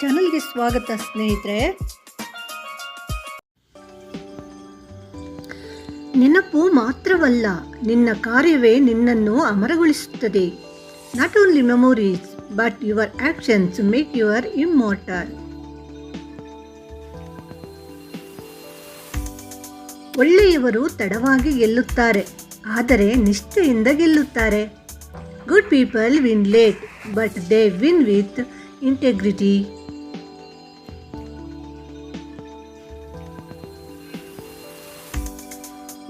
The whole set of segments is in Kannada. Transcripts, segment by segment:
ಚಾನಲ್ಗೆ ಸ್ವಾಗತ ಸ್ನೇಹಿತರೆ. ನೆನಪು ಮಾತ್ರವಲ್ಲ, ನಿನ್ನ ಕಾರ್ಯವೇ ನಿನ್ನನ್ನು ಅಮರಗೊಳಿಸುತ್ತದೆ. Not only memories but your actions make your immortal ಒಳ್ಳೆಯವರು ತಡವಾಗಿ ಗೆಲ್ಲುತ್ತಾರೆ, ಆದರೆ ನಿಷ್ಠೆಯಿಂದ ಗೆಲ್ಲುತ್ತಾರೆ. Good people win late but they win with integrity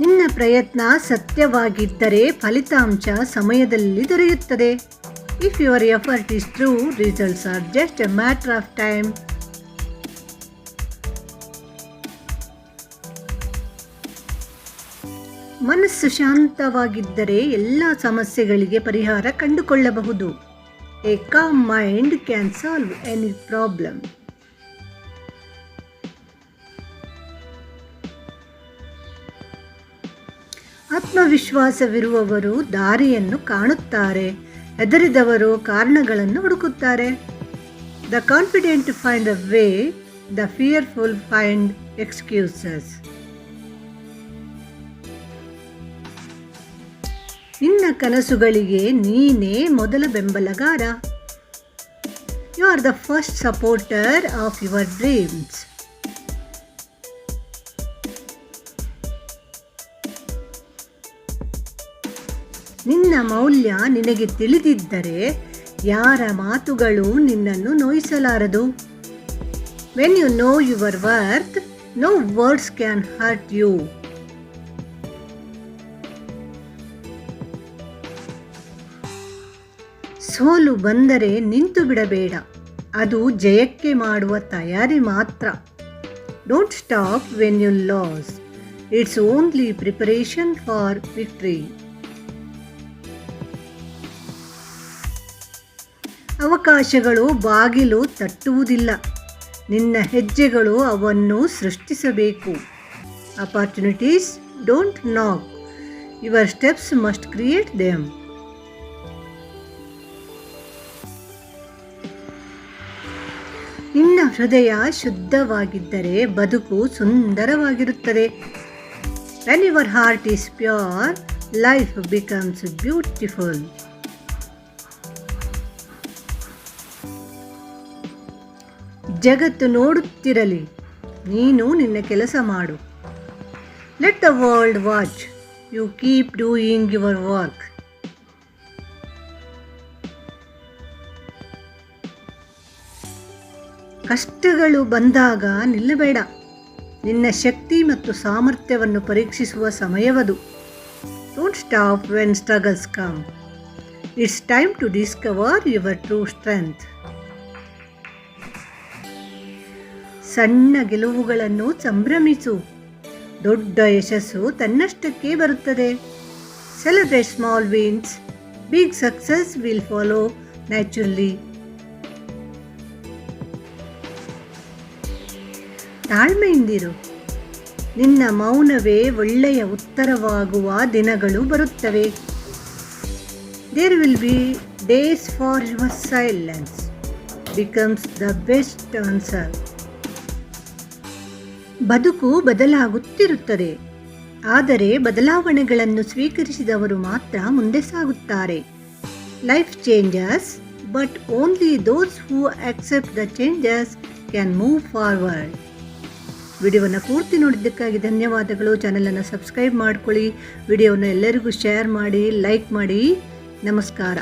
ನಿನ್ನ ಪ್ರಯತ್ನ ಸತ್ಯವಾಗಿದ್ದರೆ ಫಲಿತಾಂಶ ಸಮಯದಲ್ಲಿ ದೊರೆಯುತ್ತದೆ. If your effort is true results are just a matter of time ಮನಸ್ಸು ಶಾಂತವಾಗಿದ್ದರೆ ಎಲ್ಲ ಸಮಸ್ಯೆಗಳಿಗೆ ಪರಿಹಾರ ಕಂಡುಕೊಳ್ಳಬಹುದು. A calm mind can solve any problem ಆತ್ಮವಿಶ್ವಾಸವಿರುವವರು ದಾರಿಯನ್ನು ಕಾಣುತ್ತಾರೆ, ಹೆದರಿದವರು ಕಾರಣಗಳನ್ನು ಹುಡುಕುತ್ತಾರೆ. The confident find a way the fearful find excuses ನಿನ್ನ ಕನಸುಗಳಿಗೆ ನೀನೇ ಮೊದಲ ಬೆಂಬಲಗಾರ. You are the first supporter of your dreams ನಿನ್ನ ಮೌಲ್ಯ ನಿನಗೆ ತಿಳಿದಿದ್ದರೆ ಯಾರ ಮಾತುಗಳು ನಿನ್ನನ್ನು ನೋಯಿಸಲಾರದು? When you know your worth no words can hurt you ಸೋಲು ಬಂದರೆ ನಿಂತು ಬಿಡಬೇಡ. ಅದು ಜಯಕ್ಕೆ ಮಾಡುವ ತಯಾರಿ ಮಾತ್ರ. Don't stop when you lose it's only preparation for victory ಅವಕಾಶಗಳು ಬಾಗಿಲು ತಟ್ಟುವುದಿಲ್ಲ. ನಿನ್ನ ಹೆಜ್ಜೆಗಳು ಅವನ್ನು ಸೃಷ್ಟಿಸಬೇಕು. Opportunities don't knock your steps must create them ನಿನ್ನ ಹೃದಯ ಶುದ್ಧವಾಗಿದ್ದರೆ ಬದುಕು ಸುಂದರವಾಗಿರುತ್ತದೆ. When your heart is pure life becomes beautiful ಜಗತ್ತು ನೋಡುತ್ತಿರಲಿ, ನೀನು ನಿನ್ನ ಕೆಲಸ ಮಾಡು. Let the world watch you keep doing your work ಕಷ್ಟಗಳು ಬಂದಾಗ ನಿಲ್ಲಬೇಡ. ನಿನ್ನ ಶಕ್ತಿ ಮತ್ತು ಸಾಮರ್ಥ್ಯವನ್ನು ಪರೀಕ್ಷಿಸುವ ಸಮಯವದು. Don't stop when struggles come it's time to discover your true strength ಸಣ್ಣ ಗೆಲುವುಗಳನ್ನು ಸಂಭ್ರಮಿಸು. ದೊಡ್ಡ ಯಶಸ್ಸು ತನ್ನಷ್ಟಕ್ಕೆ ಬರುತ್ತದೆ. Celebrate small wins big success will follow naturally ತಾಳ್ಮೆಯಿಂದಿರು. ನಿನ್ನ ಮೌನವೇ ಒಳ್ಳೆಯ ಉತ್ತರವಾಗುವ ದಿನಗಳು ಬರುತ್ತವೆ. There will be days for your silence becomes the best answer ಬದುಕು ಬದಲಾಗುತ್ತಿರುತ್ತದೆ. ಆದರೆ ಬದಲಾವಣೆಗಳನ್ನು ಸ್ವೀಕರಿಸಿದವರು ಮಾತ್ರ ಮುಂದೆ ಸಾಗುತ್ತಾರೆ. Life changes but only those who accept the changes can move forward ವಿಡಿಯೋವನ್ನು ಪೂರ್ತಿ ನೋಡಿದ್ದಕ್ಕಾಗಿ ಧನ್ಯವಾದಗಳು. ಚಾನಲನ್ನು ಸಬ್ಸ್ಕ್ರೈಬ್ ಮಾಡ್ಕೊಳ್ಳಿ. ವಿಡಿಯೋವನ್ನು ಎಲ್ಲರಿಗೂ ಶೇರ್ ಮಾಡಿ, ಲೈಕ್ ಮಾಡಿ. ನಮಸ್ಕಾರ.